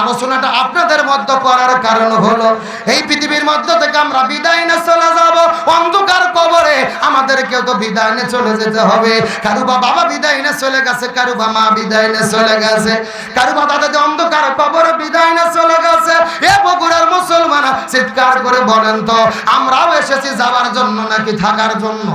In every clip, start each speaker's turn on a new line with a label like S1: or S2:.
S1: আলোচনাটা আপনাদের মধ্যে করার কারণ হলো, এই পৃথিবীর মধ্য থেকে আমরা বিদায় না চলে যাব। অন্ধকার কবরে আমাদেরকেও তো বিদায় নিয়ে চলে যেতে হবে। কারু বা বাবা বিদায় নিয়ে চলে গেছে কারু বা মা বিদায় নিয়ে চলে গেছে। কারু বা দাদা অন্ধকার কবরে বিদায় নিয়ে চলে গেছে, এ বগুড়ার মুসলমান চিৎকার করে বলেন তো, আমরাও এসেছি যাওয়ার জন্য নাকি থাকার জন্য?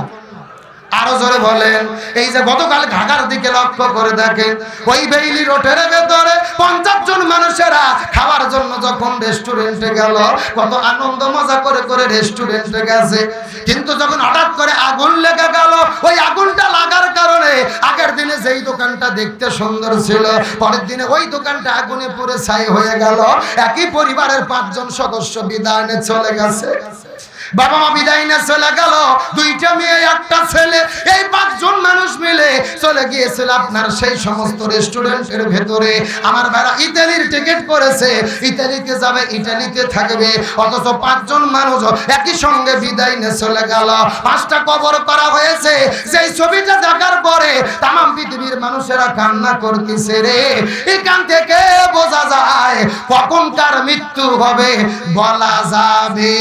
S1: আরও জোরে বলেন। এই যে গতকাল ঢাকার দিকে লক্ষ্য করে দেখেন, ওই বেইলি রোডের ভেতরে পঞ্চাশ জন মানুষেরা খাওয়ার জন্য যখন রেস্টুরেন্টে গেল, কত আনন্দ, মজা করে করে রেস্টুরেন্টে গেছে। কিন্তু যখন হঠাৎ করে আগুন লেগে গেল, ওই আগুনটা লাগার কারণে আগের দিনে যেই দোকানটা দেখতে সুন্দর ছিল, পরের দিনে ওই দোকানটা আগুনে পুরে ছাই হয়ে গেল। একই পরিবারের পাঁচজন সদস্য বিদায় চলে গেছে। বাবা মা বিদায় না চলে গেল। দুইটা মেয়ে, একটা ছেলে। এই পাঁচজন মানুষ মিলে চলে গিয়েছিল আপনার সেই সমস্ত রেস্টুরেন্টের ভেতরে। আমার বেড়া ইতালির টিকিট করেছে। ইতালিতে যাবে, ইতালিতে থাকবে। অথচ পাঁচজন মানুষ একই সঙ্গে বিদায় নিয়ে চলে গেল। পাঁচটা কবর করা হয়েছে। সেই ছবিটা দেখার পরে তাম পৃথিবীর মানুষেরা কান্না করতেছে রে। এখান থেকে বোঝা যায় কখন কার মৃত্যু হবে, বলা যাবে।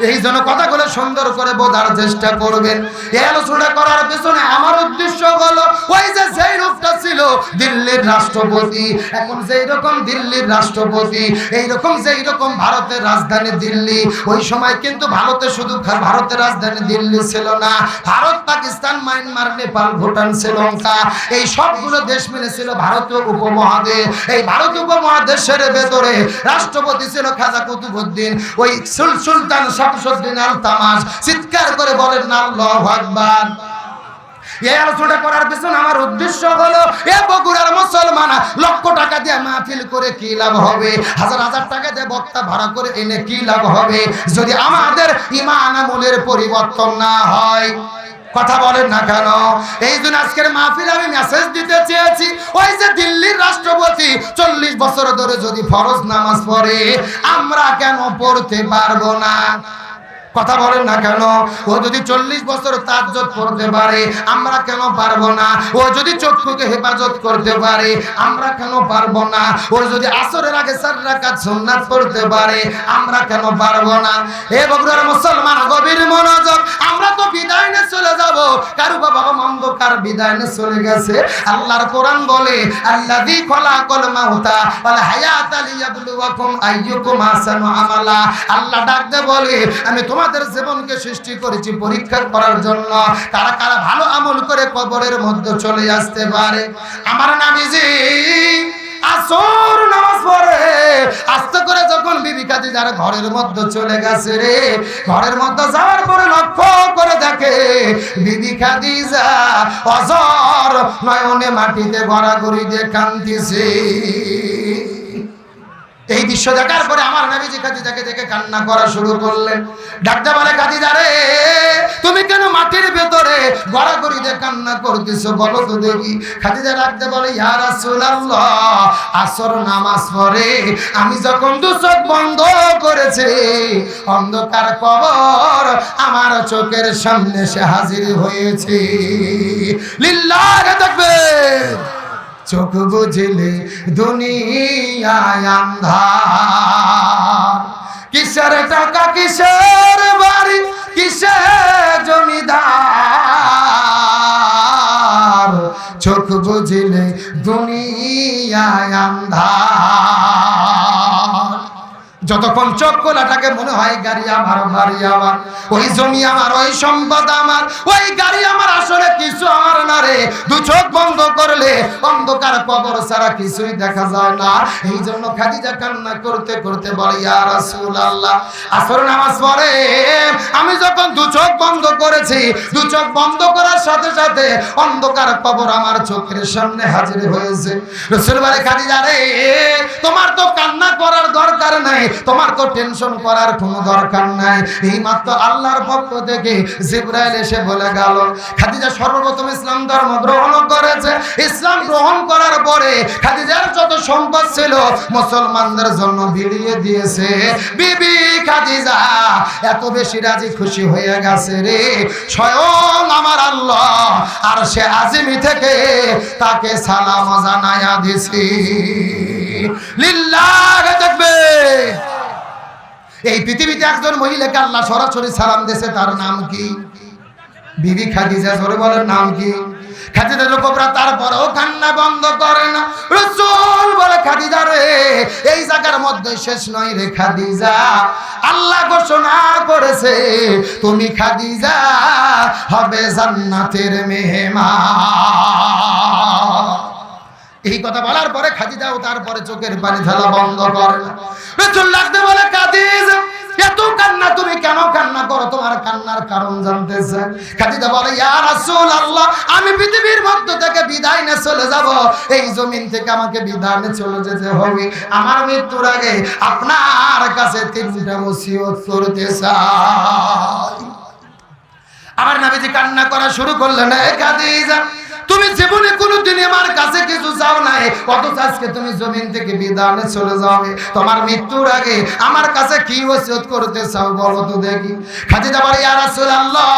S1: এই জন্য কথাগুলো সুন্দর করে বোঝার চেষ্টা করবেন এই আলোচনা করার পেছনে আমার উদ্দেশ্য হলো, ওই যে সেই রূপটা ছিল দিল্লির রাষ্ট্রপতি, এখন যেই রকম দিল্লির রাষ্ট্রপতি, এই রকম যেই রকম ভারতের রাজধানী দিল্লি, ওই সময় কিন্তু ভারতে শুধু ভারতের রাজধানী দিল্লি ছিল না, ভারত, পাকিস্তান, মায়ানমার, নেপাল, ভুটান, শ্রীলঙ্কা, এই সবগুলো দেশ মিলে ছিল ভারতীয় উপমহাদেশ। এই ভারতীয় উপমহাদেশের ভেতরে রাষ্ট্রপতি ছিল খাজা কুতুবুদ্দিন। ওই সুল- সুলতান চিৎকার করে বলেন পিছনে আমার উদ্দেশ্য হলো, এ বগুড়ার মুসলমান, লক্ষ টাকা দিয়ে মাহফিল করে কি লাভ হবে? হাজার হাজার টাকা দিয়ে বক্তা ভাড়া করে এনে কি লাভ হবে? যদি আমাদের ইমান আমলের পরিবর্তন না হয় কথা বলেন না কেন? এই জন্য আজকের মাহফিল আমি মেসেজ দিতে চেয়েছি। ওই যে দিল্লির রাষ্ট্রপতি, চল্লিশ বছর ধরে যদি ফরজ নামাজ পড়ে, আমরা কেন পড়তে পারব না? কথা বলেন না কেন? ও যদি চল্লিশ বছর তাজ্জত করতে পারে, আমরা কেন পারব না? ও যদি চক্ষুকে হেফাজত করতে পারে, আমরা কেন পারব না? ও যদি আসরের আগে চার রাকাত সুন্নাত করতে পারে, আমরা কেন পারব না? এ বগুড়ার মুসলমান গভীর মনোযোগ, আমরা তো বিদায় নিয়ে চলে যাব। কারু বাবা মন্দ কার বিদায় নিয়ে চলে গেছে? আল্লাহর কোরআন বলে, আল্লাযী খলাকাল মাউতা ওয়াল হায়াতা লিয়াবলুয়াকুম আইয়ুকুম আহসানু আমালা। আল্লাহ ডাকতে বলে, আমি তোমাদের জীবনকে সৃষ্টি করেছি পরীক্ষা করার জন্য। কারা কারা ভালো আমল করে কবরের মধ্যে চলে আসতে পারে? আমার নামিজি আসর যখন বিবি ঘরের মধ্যে চলে গেছে রে, ঘরের মধ্যে যাওয়ার পরে লক্ষ্য করে দেখে অজর নয়নে মাটিতে গড়াগড়ি দিয়ে কান্দিছে এই দৃশ্য দেখার পরে আমার নবীজি খাদিজাকে দেখে কান্না করা শুরু করলেন ডাক্তার বলে, খাদিজা রে, তুমি কেন মাটির ভেতরে গড়াগড়ি দিয়ে কান্না করতেছো? বলো তো দেখি। খাদিজা ডাকতে বলে, ইয়া রাসূলুল্লাহ, আসর নামাজ পড়ে আমি যখন দু চোখ বন্ধ করেছি, অন্ধকার কবর আমার চোখের সামনে সে হাজির হয়েছে। লিল্লাহ দেখবে? চোখ বুঝলে দুনিয়ায় আন্ধার। কিসের টাকা কিসের বাড়ি কিসের জমিদার? চোখ বুঝলে দুনিয়ায় আন্ধার। যতক্ষণ চোখ খোলাটাকে মনে হয় গাড়ি আমার, বাড়ি আমার। ওই জমি আমার, ওই সম্পদ আমার, ওই গাড়ি আমার, আসলে কিছু আমার না রে। দু চোখ বন্ধ করলে অন্ধকার কবর ছাড়া কিছুই দেখা যায় না। এই জন্য খাদিজা কান্না করতে করতে বলে, ইয়া রাসূলুল্লাহ, আসর নামাজ পড়ে। আমি যখন দু চোখ বন্ধ করেছি, দু চোখ বন্ধ করার সাথে সাথে অন্ধকার কবর আমার চোখের সামনে হাজির হয়েছে। রসুল বলে, খাদিজা রে, তোমার তো কান্না করার দরকার নাই। তোমার তো টেনশন করার কোনো দরকার নাই। এই মাত্র আল্লাহর পক্ষ থেকে জিব্রাইল এসে বলে গেল, খাদিজা সর্বপ্রথম ইসলাম ধর্ম গ্রহণ করেছে। ইসলাম গ্রহণ করার পরে খাদিজার যত সম্পদ ছিল, মুসলমানদের জন্য বিলিয়ে দিয়েছে। বিবি খাদিজা, এত বেশি রাজি খুশি হয়ে গেছে রে। স্বয়ং আমার আল্লাহ, আর সে আজিমি থেকে তাকে সালাম জানায়া দিছি। লিল্লাহ এই পৃথিবীতে একজন মহিলাকে আল্লাহ সরাসরি সালাম দিয়েছে, তার নাম কি? বিবি খাদিজা, জোরে বলেন, নাম কি? খাদিজা লোকরা তারপরেও কান্না বন্ধ করে না। রসুল বলে, খাদিজা রে, এই জায়গার মধ্যে শেষ নয় রে খাদিজা। আল্লাহ ঘোষণা করেছে, তুমি খাদিজা হবে জান্নাতের মেহমান। এই কথা বলার পরে খাদিজাও তারপরে চোখের পানি ঢালা বন্ধ করে। লাগতে বলে কাদিজ এত কান্না তুমি কেন কান্না করো? তোমার কান্নার কারণ খাদিজা বলে আল্লাহ আমি পৃথিবীর মধ্য থেকে বিদায় চলে যাব। এই জমিন থেকে আমাকে বিদায় চলে যেতে হবে। আমার মৃত্যুর আগে আপনার কাছে তিনটা মুসিবত করতে চাই। আমার কান্না করা শুরু করলেন, এ খাদিজা তুমি জীবনে কোনোদিন আমার কাছে কিছু চাও নাই, অথচ আজকে তুমি জমিন থেকে বিধানে চলে যাবে তোমার মৃত্যুর আগে আমার কাছে কি ওসিয়ত করতে চাও বলো তো দেখি। খাদিজা বলে, ইয়া রাসূলুল্লাহ,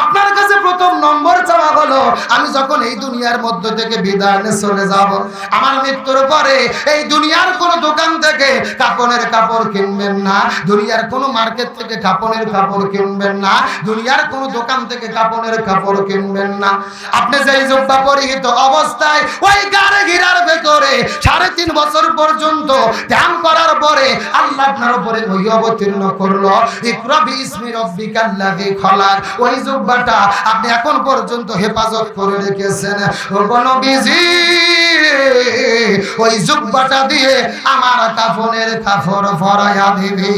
S1: আপনার কাছে প্রথম নম্বর চাওয়া হলো, আমি যখন এই দুনিয়ার মধ্য থেকে বিধানে চলে যাব, আমার মৃত্যুর পরে এই দুনিয়ার কোন দোকান থেকে কাপড়ের কাপড় কিনবেন না, দুনিয়ার কোন মার্কেট থেকে কাপড়ের কাপড় কিনবেন না, দুনিয়ার কোন দোকান থেকে কাপড়ের কাপড় কিনবেন না। আপনি যেই জব্বা পরিহিত অবস্থায়, ওই গাড়ে ঘিরার ভেতরে সাড়ে তিন বছর পর্যন্ত ধ্যান করার পরে আল্লাহ আপনার উপরে ওই অবতীর্ণ করল। ইকরা বিসমি রব্বিকাল্লাযী খলাক। ওই জব্বাটা আপনি এখন পর্যন্ত হেফাজত করে রেখেছেন। ও ওই জুব্বাটা দিয়ে আমার কাফনের কাফর ফরায়া দিবি।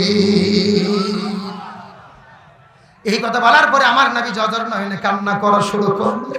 S1: এই কথা বলার পরে আমার নাবি জজর নয় কান্না করা শুরু করলে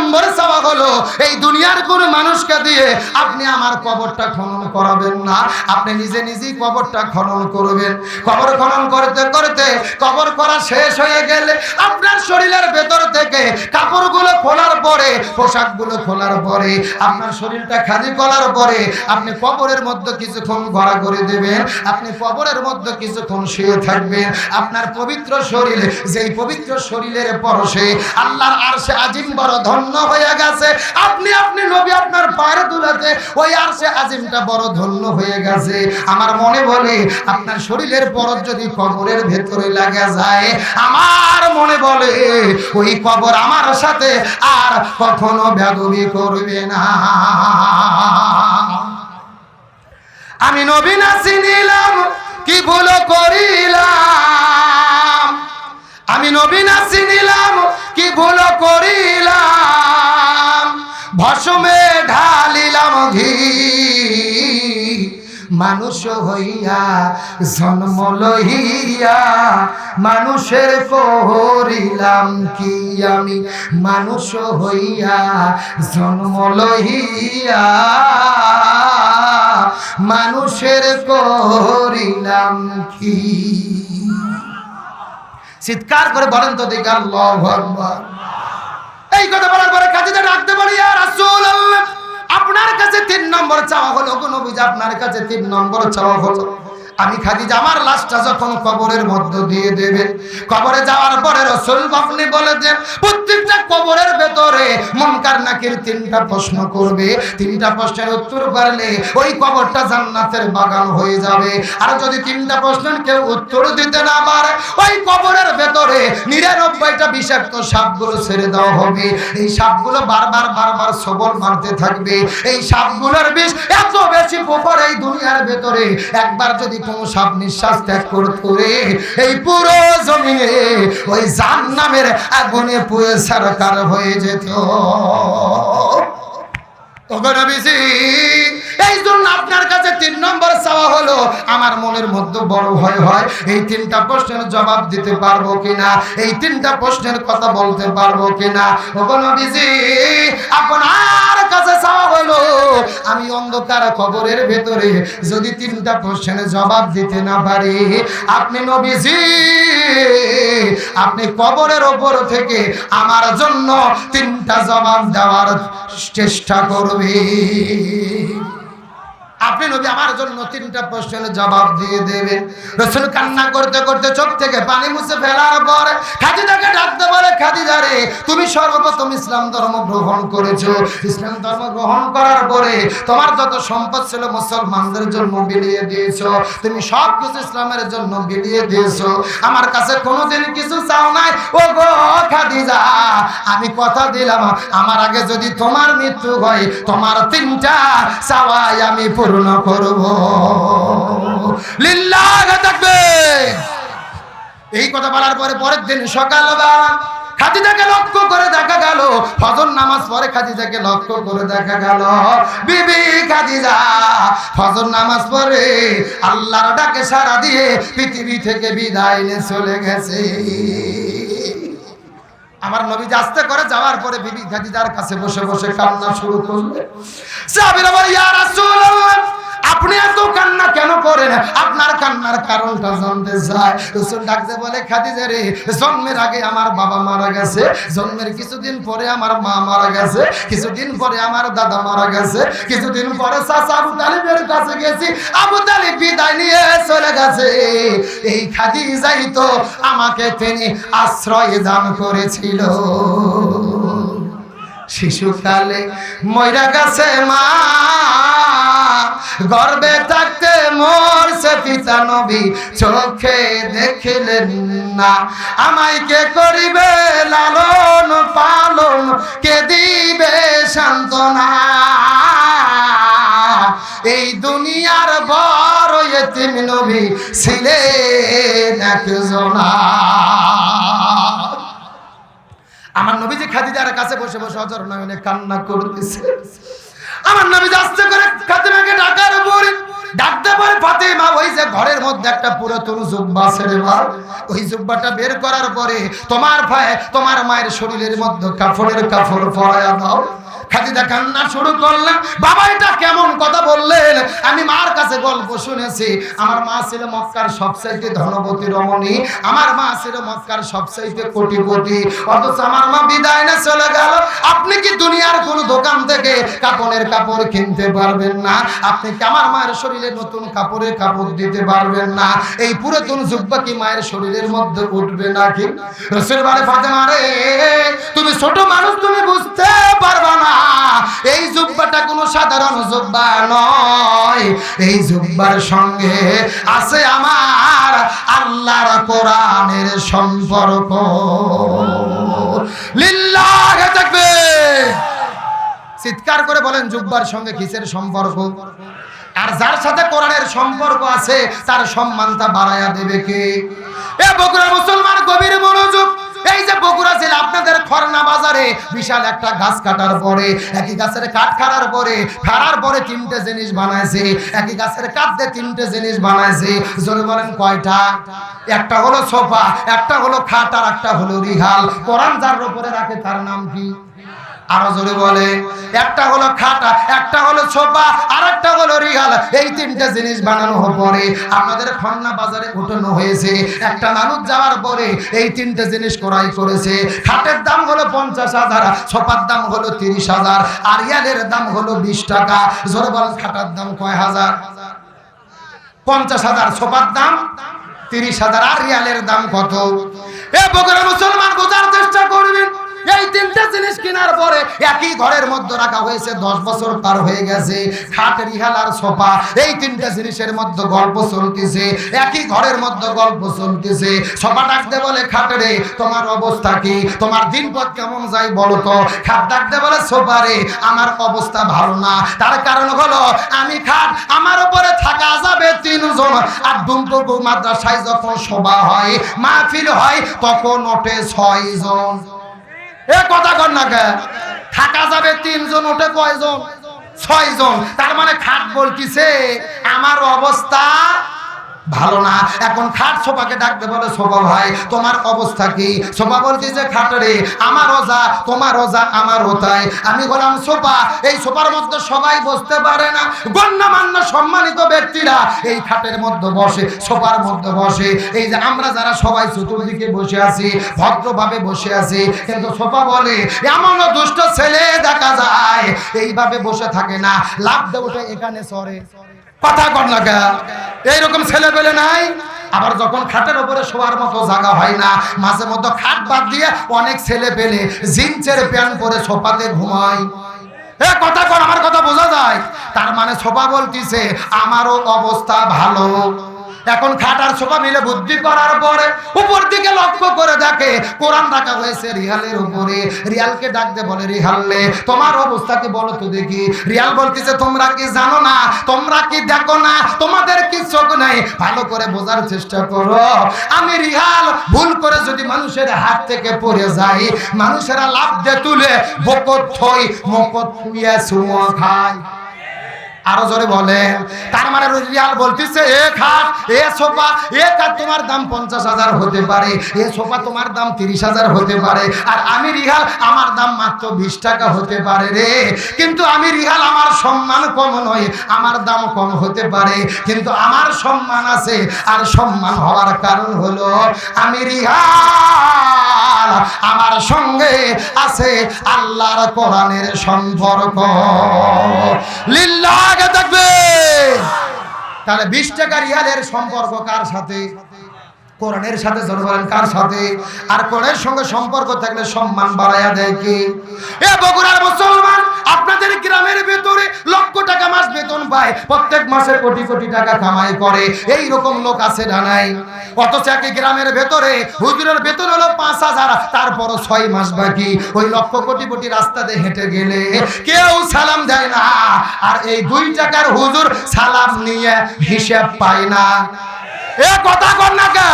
S1: নম্বর চাওয়া হলো, এই দুনিয়ার কোন মানুষকে দিয়ে আপনি আমার কবরটা খনন করাবেন না। আপনি নিজে নিজেই কবরটা খনন করবেন। কবর খনন করতে করতে কবর করা শেষ হয়ে গেলে আপনার শরীরের ভেতর থেকে কাপড়গুলো খোলার পরে, পোশাকগুলো খোলার পরে, আপনার শরীরটা খালি করার পরে আপনি কবরের মধ্যে কিছুক্ষণ ঘোরা করে দেবেন। আপনি কবরের মধ্যে কিছুক্ষণ শুয়ে থাকবেন। আপনার পবিত্র শরীর, যেই পবিত্র শরীরের পরশে আল্লাহর আর সে আজিম বড় ধন্য হয়ে গেছে। আপনি আপনি, নবী আপনার পায়ের দুলাতে ওই আরশে আজিমটা বড় ধন্য হয়ে গেছে। আমার মনে বলে, আপনার শরীরের পরশ যদি কবরের ভেতরে লাগা যায়, আমার মনে বলে, ওই কবর আমার সাথে আর কখনো বেদবি করবে না। আমি নবী না চিনিলাম, কি ভুল করিলাম? আমি নবী না চিনিলাম কি ভুল করিলাম? ভসমে ঢালিলাম ঘি। মানুষ হইয়া জন্ম লইয়া মানুষের করিলাম কি আমি? মানুষ হইয়া জন্ম লইয়া মানুষের করিলাম কি? চিৎকার করে বলেন তো দেখি আল্লাহ এই কথা বলার পরে কাজীদের রাখতে পারি আর রাসূল আপনার কাছে তিন নম্বর চাওয়া হলো। কোন বুঝে আপনার কাছে তিন নম্বর চাওয়া হলো। আমি খাদিজা, আমার লাশটা যখন কবরের মধ্য দিয়ে দেবে, কবরে যাওয়ার পরে রসুল আপনি বলে দেন, প্রত্যেকটা কবরের ভেতরে মনকার নাকির তিনটা প্রশ্ন করবে। তিনটা প্রশ্নের উত্তর পারলে ওই কবরটা জান্নাতের বাগান হয়ে যাবে। আর যদি তিনটা প্রশ্নের কেউ উত্তর দিতে না পারে, ওই কবরের ভেতরে নিরানব্বইটা বিষাক্ত সাপগুলো ছেড়ে দেওয়া হবে। এই সাপগুলো বারবার বারবার সবল মারতে থাকবে। এই সাপগুলোর বিষ এত বেশি পোপর এই দুনিয়ার ভেতরে। একবার যদি নিঃশ্বাস ত্যাগ করে এই পুরো জমিনে ওই জান নামের আগুনে পুয়ে হয়ে যেত। আপনার কাছে তিন নম্বর চাওয়া হলো আমার মনের মধ্যে বড় ভয় হয় এই তিনটা প্রশ্নের জবাব দিতে পারব কিনা? এই তিনটা প্রশ্নের কথা বলতে পারব কিনা? ওগো নবীজি, আপনার কাছে চাওয়া হলো আমি অন্ধকার কবরের ভেতরে যদি তিনটা প্রশ্নের জবাব দিতে না পারি, আপনি নবীজি, আপনি কবরের ওপর থেকে আমার জন্য তিনটা জবাব দেওয়ার চেষ্টা করবে। আপনি নবী আমার জন্য তিনটা প্রশ্নের জবাব দিয়ে দেবে রসুল কান্না করতে করতে চোখ থেকে পানি মুছে ফেলার পর খাদিজাকে ডাকতে বলে, খাদিজা রে, তুমি সর্বপ্রথম ইসলাম ধর্ম গ্রহণ করেছ। ইসলাম ধর্ম গ্রহণ করার পরে তোমার যত সম্পদ ছিল মুসলমানদের জন্য বিলিয়ে দিয়েছ। তুমি সব কিছু ইসলামের জন্য বিলিয়ে দিয়েছ। আমার কাছে কোনোদিন কিছু চাও নাই। ও গো খাদিজা, আমি কথা দিলাম। আমার আগে যদি তোমার মৃত্যু হয়, তোমার তিনটা চাওয়াই আমি পূর্ণ করব। লিল্লাহ থাকবে এই কথা বলার পরে পরের দিন সকালবেলা খাদিজাকে লক্ষ্য করে দেখা গেল, ফজর নামাজ পরে খাদিজাকে লক্ষ্য করে দেখা গেল, বিবি খাদিজা, ফজর নামাজ পড়ে আল্লাহর ডাকে সারা দিয়ে পৃথিবী থেকে বিদায় নিয়ে চলে গেছে। আমার নবী আস্তে করে যাওয়ার পরে বিবি খাদিজার কাছে বসে বসে কান্না শুরু করলে। সাহাবীরা বলে, ইয়া রাসূলুল্লাহ আপনি এত কান্না কেন করেন? আপনার কান্নার কারণটা জানতে চাই। রসুল ডাকতে বলে, খাদিজা রে, জন্মের আগে আমার বাবা মারা গেছে, জন্মের কিছুদিন পরে আমার মা মারা গেছে, কিছুদিন পরে আমার দাদা মারা গেছে, কিছুদিন পরে চাচা আবু তালিবের কাছে গেছি, আবু তালিব বিদায় নিয়ে চলে গেছে। এই খাদিজাই তো আমাকে তিনি আশ্রয় দান করেছিল। শিশুকালে ময়রা গেছে মা। গর্বে থাকতে মরছে পিতা নবী, চোখে দেখিলেন না। আমায় কে করিবে লালন পালন, কে দিবে সান্ত্বনা? এই দুনিয়ার বড় এতিম নবী ছিলেন একজনা। আমার নবীজি খাদিজার কাছে বসে বসে অজর নয়নে কান্না করতেছে। আমার নামে যাচ্ছে করে ফাতেমাকে ডাকার উপরে। ডাকতে পারে ফাতেমা, ওই যে ঘরের মধ্যে একটা পুরাতন জুব্বা ছেড়ে মা। ওই জুব্বাটা বের করার পরে তোমার ভাই তোমার মায়ের শরীরের মধ্যে কাপড়ের কাপড় পরায়া দাও। খাদিজা কান্না শুরু করলেন বাবা, এটা কেমন কথা বললেন? আমি মার কাছে গল্প শুনেছি, আমার মা ছিল মক্কার সবচাইতে ধনবতী রমণী, আমার মা ছিল মক্কার সবচাইতে কোটিপতি, অথচ আমার মা বিদায় না চলে গেল। আপনি কি দুনিয়ার কোন দোকান থেকে কাপড়ের কাপড় কিনতে পারবেন না? আপনি কি আমার মায়ের শরীরে নতুন কাপড়ের কাপড় দিতে পারবেন না? এই পুরাতন জুব্বা কি মায়ের শরীরের মধ্যে উঠবে নাকি? রসুল বারে ফাতেমা রে, তুমি ছোট মানুষ, তুমি বুঝতে পারবা না। এই জুব্বাটা কোনো সাধারণ জুব্বা নয়। এই জুব্বার সঙ্গে আছে আমার আল্লাহর কোরআনের সম্পর্ক। লিল্লাহ থাকবে চিৎকার করে বলেন, জুব্বার সঙ্গে কিসের সম্পর্ক? আর যার সাথে কোরআনের সম্পর্ক আছে, তার সম্মানটা বাড়ায়া দেবে কে? এ বগুড়া মুসলমান গভীর মনোযোগ এই যে বগুড়া জেলা, আপনাদের খরনা বাজারে বিশাল একটা গাছ কাটার পরে, একই গাছের কাঠ খাড়ার পরে খাড়ার পরে তিনটে জিনিস বানাইছে, একই গাছের কাঠ দিয়ে তিনটে জিনিস বানাইছে। জোরে বলেন কয়টা? একটা হলো সোফা, একটা হলো খাট, আর একটা হলো রিহাল। কোরআন যার উপরে রাখে তার নাম কি? আরও জোরে বলে, একটা হলো খাটা, একটা হলো ছোপা আর একটা হলো রিহাল এই তিনটা জিনিস বানানো পরে আমাদের খন্না বাজারে উঠানো হয়েছে। একটা মানুষ যাওয়ার পরে এই তিনটে জিনিস ক্রয় করেছে। খাটের দাম হলো পঞ্চাশ হাজার, ছোপার দাম হলো তিরিশ হাজার, আর রিয়ালের দাম হলো বিশ টাকা। জোরে বলেন খাটার দাম কয় হাজার? পঞ্চাশ হাজার, ছোপার দাম তিরিশ হাজার, আর রিয়ালের দাম কত? এ বগুড়া মুসলমান বোঝার চেষ্টা করবেন। এই তিনটা জিনিস কেনার পরে একই ঘরের মধ্যে রাখা হয়েছে, দশ বছর পার হয়ে গেছে খাট রিহাল আর সোফা, এই তিনটা জিনিসের মধ্যে গল্প চলতেছে, একই ঘরের মধ্যে গল্প চলতেছে। সোফা ডাকতে বলে, খাট রে, তোমার অবস্থা কি? তোমার দিনপথ কেমন যাই বলো তো? খাট ডাকতে বলে, সোফা রে, আমার অবস্থা ভালো না। তার কারণ হলো, আমি খাট, আমার উপরে থাকা যাবে তিনজন। আর ডুমটুকু মাদ্রাসায় যখন সভা হয়, মাহফিল হয়, তখন ওঠে ছয় জন এ কথা কর না থাকা যাবে তিনজন, ওঠে কয়জন? ছয়জন। তার মানে খাট বলতিছে, আমার অবস্থা ভালো না। এখন খাট সোফাকে ডাকতে বলে, সোফা ভাই, তোমার অবস্থা কি? সোফা বলতেছে খাটরে আমার ওজা তোমার ওজা আমার ওতাই আমি বললাম, সোফা, এই সোফার মধ্যে সবাই বসতে পারে না। গণ্যমান্য সম্মানিত ব্যক্তিরা এই খাটের মধ্যে বসে, সোফার মধ্যে বসে। এই যে আমরা যারা সবাই চতুর্দিকে বসে আছি, ভদ্রভাবে বসে আছি, কিন্তু সোফা বলে এমনও দুষ্ট ছেলে দেখা যায়, এইভাবে বসে থাকে না। লাভ দেবো এখানে সরে। কথা কর না এইরকম ছেলে পেলে নাই? আবার যখন খাটের ওপরে শোয়ার মতো জায়গা হয় না, মাঝে মধ্যে খাট বাদ দিয়ে অনেক ছেলে পেলে জিন্সের প্যান্ট পরে সোফাতে ঘুমায়। এ, কথা কর আমার কথা বোঝা যায়? তার মানে সোফা বলতিছে, আমারও অবস্থা ভালো। এখন খাটার সোফা মিলে বুদ্ধি করার পরে উপর দিকে লক্ষ্য করে দেখে কোরআন রাখা হয়েছে রিয়ালের উপরে। রিয়ালকে ডাকতে বলে রিহাললে তোমার অবস্থা কি বলো তো দেখি? রিয়াল বলতেছে, তোমরা কি জানো না? তোমরা কি দেখো না? তোমাদের কি চোখ নাই? ভালো করে বোঝার চেষ্টা করো। আমি রিহাল ভুল করে যদি মানুষের হাত থেকে পড়ে যাই, মানুষেরা লাভ দিয়ে তুলে বকত থই মকত থুইয়া সুমো খায়। আরও জোরে বলেন। তার মানে রিয়াল বলতেছে, এ খাট, এ সোফা, এ কাঠ তোমার দাম পঞ্চাশ হাজার হতে পারে, এ সোফা তোমার দাম তিরিশ হাজার হতে পারে, আর আমি রিহাল আমার দাম মাত্র বিশ টাকা হতে পারে রে। কিন্তু আমি রিহাল আমার সম্মান কম নয়, আমার দাম কম হতে পারে, কিন্তু আমার সম্মান আছে, আর সম্মান হওয়ার কারণ হলো, আমি রিহাল আমার সঙ্গে আছে আল্লাহর কোরআনের সম্পর্ক। লিল্লাহ আগে থাকবে তাহলে বিশ টাকা রিয়ালের সম্পর্ক কার সাথে? কোরআনের সাথে জন কার সাথে? আর কোরআনের সঙ্গে সম্পর্ক থাকলে সম্মান বাড়াইয়া দেয় কি? এ বগুড়ার মুসলমান আপনাদের গ্রামের ভেতরে লক্ষ টাকা মাস বেতন পায়। প্রত্যেক মাসে কোটি কোটি টাকা কামাই করে। এই রকম লোক আছে না নাই? অথচ একই গ্রামের ভেতরে হুজুরের বেতন হলো পাঁচ হাজার, তারপরও ছয় মাস বাকি। ওই লক্ষ কোটি কোটি রাস্তাতে হেঁটে গেলে কেউ সালাম দেয় না। আর এই দুই টাকার হুজুর সালাম নিয়ে হিসেব পায় না। এ কথা কর না কে?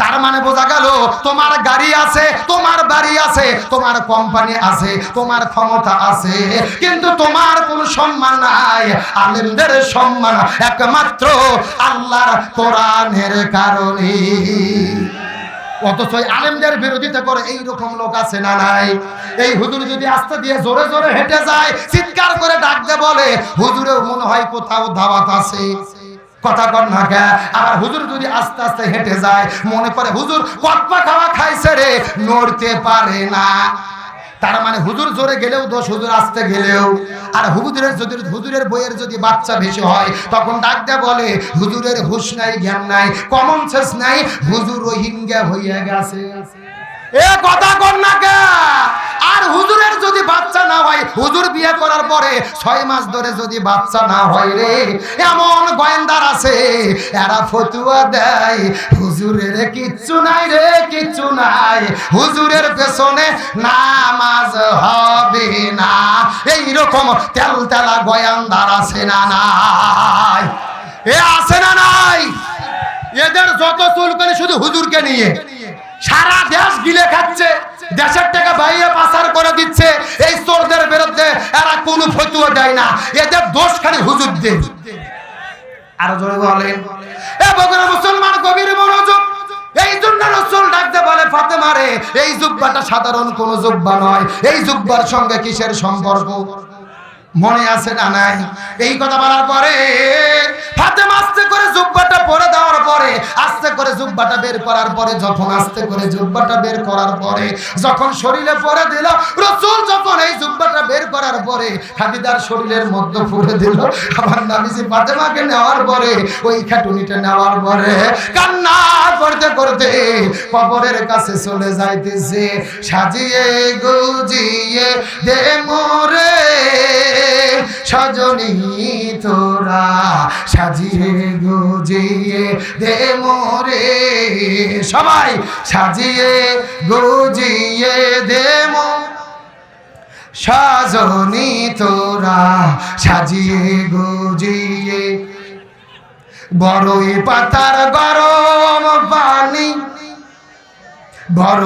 S1: তার মানে বোঝা গেল, তোমার গাড়ি আছে, তোমার বাড়ি আছে, তোমার কোম্পানি আছে, তোমার ক্ষমতা আছে। কিন্তু তোমার কোন সম্মান নাই, আলেমদের সম্মান একমাত্র আল্লাহর কোরআনের কারণে। অথচ আলেমদের বিরোধিতা করে এই রকম লোক আছে না নাই? এই হুজুর যদি আস্তে দিয়ে জোরে জোরে হেঁটে যায়, চিৎকার করে ডাকতে বলে হুজুরেও মনে হয় কোথাও দাওয়াত আছে। কথা কর না কে? আবার হুজুর যদি আস্তে আস্তে হেঁটে যায়, মনে করে হুজুর কটপা খাওয়া খাইছে রে, নড়তে পারে না। তার মানে হুজুর জোরে গেলেও দোষ, হুজুর আসতে গেলেও। আর হুজুরের যদি, হুজুরের বইয়ের যদি বাচ্চা বেশি হয়, তখন ডাক দেয়া বলে, হুজুরের হুশ নাই, জ্ঞান নাই কমন সেন্স নাই, হুজুর রোহিঙ্গা হইয়া গেছে। এ কথা কর না কে? আর হুজুরের যদি বাচ্চা না হয়, হুজুর বিয়ে করার পরে ছয় মাস ধরে যদি বাচ্চা না হয় রে, এমন গোয়েন্দার আছে, এরা ফতুয়া দেয়, হুজুরের কিচ্ছু নাই রে, কিচ্ছু নাই। হুজুরের পেছনে নামাজ হবে না। এই রকম তেল তেলা গোয়েন্দার আছে না নাই? এ আছে না নাই? এদের যত চুল করে শুধু হুজুরকে নিয়ে। সারা দেশ গিলে খাচ্ছে, দেশের টাকা বাইরে পাচার করে দিচ্ছে। এই চোরদের বিরুদ্ধে এরা কোনো ফতুয়া দেয় না। এদের দোষ খালি হুজুর দেয় আরও জোরে বলেন। এ বগুড়া মুসলমান কবির মনোযোগ। এই জন্য রসুল ডাকতে বলে ফাতেমারে এই জুব্বাটা সাধারণ কোন জুব্বা নয়। এই জুব্বার সঙ্গে কিসের সম্পর্ক? মনে আছে না নাই? এই কথা বলার পরে হাতে আস্তে করে জুব্বাটা পরে দেওয়ার পরে, আস্তে করে জুব্বাটা বের করার পরে, যখন আস্তে করে জুব্বাটা বের করার পরে, যখন শরীরে পরে দিল, রসুল যখন এই জুব্বাটা বের করার পরে খাদিদার শরীরের মধ্যে পরে দিল। আমার নাবিজি ফাতেমাকে নেওয়ার পরে, ওই খাটুনিটা নেওয়ার পরে, কান্না করতে করতে কবরের কাছে চলে যাইতেছে, সাজিয়ে গুজিয়ে দে মোরে। সজনী তোরা সাজিয়ে গুজিয়ে দে মোরে। সবাই সাজিয়ে গুজিয়ে দে মো। সাজনী তোরা সাজিয়ে গুজিয়ে। বড়ই পাতার গরম পানি। বড়